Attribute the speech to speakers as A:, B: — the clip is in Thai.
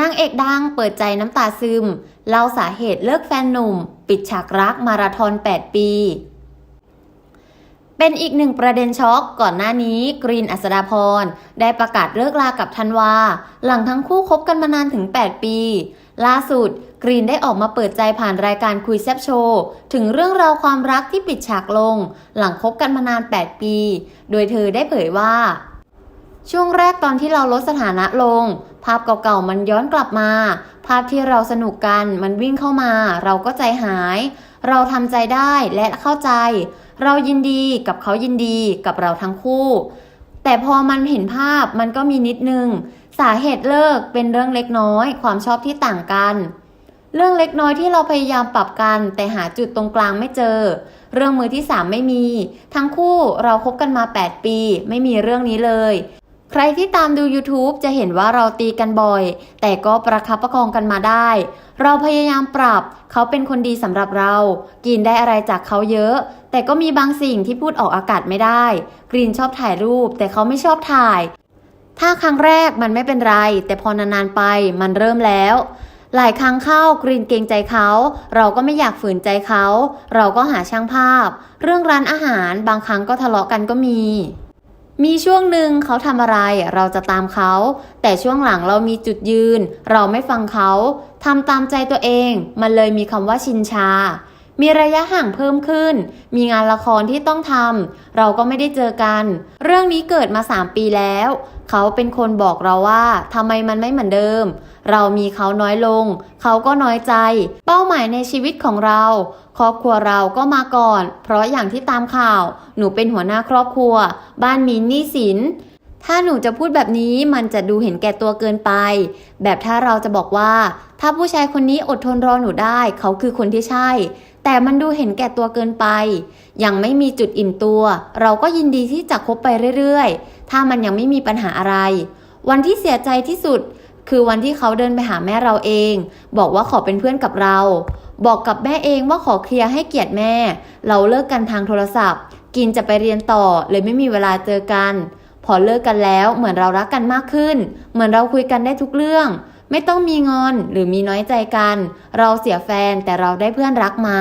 A: นางเอกดังเปิดใจน้ำตาซึม เล่าสาเหตุเลิกแฟนหนุ่ม ปิดฉากรักมาราธอน 8 ปี เป็นอีกหนึ่งประเด็นช็อกก่อนหน้านี้กรีนอัศดาพร ได้ประกาศเลิกลากับธันวา หลังทั้งคู่คบกันมานานถึง 8 ปี ล่าสุดกรีนได้ออกมาเปิดใจผ่านรายการคุยแซบโชว์ถึงเรื่องราวความรักที่ปิดฉากลง หลังคบกันมานาน 8 ปี โดยเธอได้เผยว่า ช่วงแรกตอนที่เราลดสถานะลง ภาพเก่าๆมันย้อนกลับมา ภาพที่เราสนุกกันมันวิ่งเข้ามา เราก็ใจหาย เราทำใจได้และเข้าใจ เรายินดีกับเขายินดีกับเราทั้งคู่ แต่พอมันเห็นภาพมันก็มีนิดนึง สาเหตุเลิกเป็นเรื่องเล็กน้อย ความชอบที่ต่างกัน เรื่องเล็กน้อยที่เราพยายามปรับกัน แต่หาจุดตรงกลางไม่เจอ เรื่องมือที่สามไม่มี ทั้งคู่เราคบกันมา 8 ปี ไม่มีเรื่องนี้เลย ใครที่ตามดู YouTube จะเห็นว่าเราตีกันบ่อย แต่ก็ประคับประคองกันมาได้ เราพยายามปรับ เขาเป็นคนดีสำหรับเรา กินได้อะไรจากเขาเยอะ แต่ก็มีบางสิ่งที่พูดออกอากาศไม่ได้ กรีนชอบถ่ายรูป แต่เขาไม่ชอบถ่าย ถ้าครั้งแรกมันไม่เป็นไร แต่พอนานๆไปมันเริ่มแล้วหลายครั้งเข้ากรีนเกรงใจเขา เราก็ไม่อยากฝืนใจเขา เราก็หาช่างภาพ เรื่องร้านอาหารบางครั้งก็ทะเลาะกันก็มี มีช่วงหนึ่งเขาทำอะไรเราจะตามเขา แต่ช่วงหลังเรามีจุดยืน เราไม่ฟังเขาทำตามใจตัวเอง มันเลยมีคำว่าชินชา มีระยะห่างเพิ่มขึ้น มีงานละครที่ต้องทำ เราก็ไม่ได้เจอกัน เรื่องนี้เกิดมา 3 ปีแล้ว เขาเป็นคนบอกเราว่าทำไมมันไม่เหมือนเดิม เรามีเขาน้อยลง เขาก็น้อยใจ เป้าหมายในชีวิตของเรา ครอบครัวเราก็มาก่อน เพราะอย่างที่ตามข่าว หนูเป็นหัวหน้าครอบครัว บ้านมีหนี้สิน ถ้าหนูจะพูดแบบนี้มันจะดูเห็นแก่ตัวเกินไป แบบถ้าเราจะบอกว่า ถ้าผู้ชายคนนี้อดทนรอหนูได้ เขาคือคนที่ใช่ แต่มันดูเห็นแก่ตัวเกินไป ยังไม่มีจุดอิ่มตัว เราก็ยินดีที่จะคบไปเรื่อยๆ ถ้ามันยังไม่มีปัญหาอะไร วันที่เสียใจที่สุด คือวันที่เขาเดินไปหาแม่เราเอง บอกว่าขอเป็นเพื่อนกับเรา บอกกับแม่เองว่าขอเคลียร์ให้เกียรติแม่ เราเลิกกันทางโทรศัพท์ กินจะไปเรียนต่อเลยไม่มีเวลาเจอกัน พอเลิกกันแล้วเหมือนเรารักกันมากขึ้น เหมือนเราคุยกันได้ทุกเรื่อง ไม่ต้องมีงอนหรือมีน้อยใจกัน เราเสียแฟนแต่เราได้เพื่อนรักมา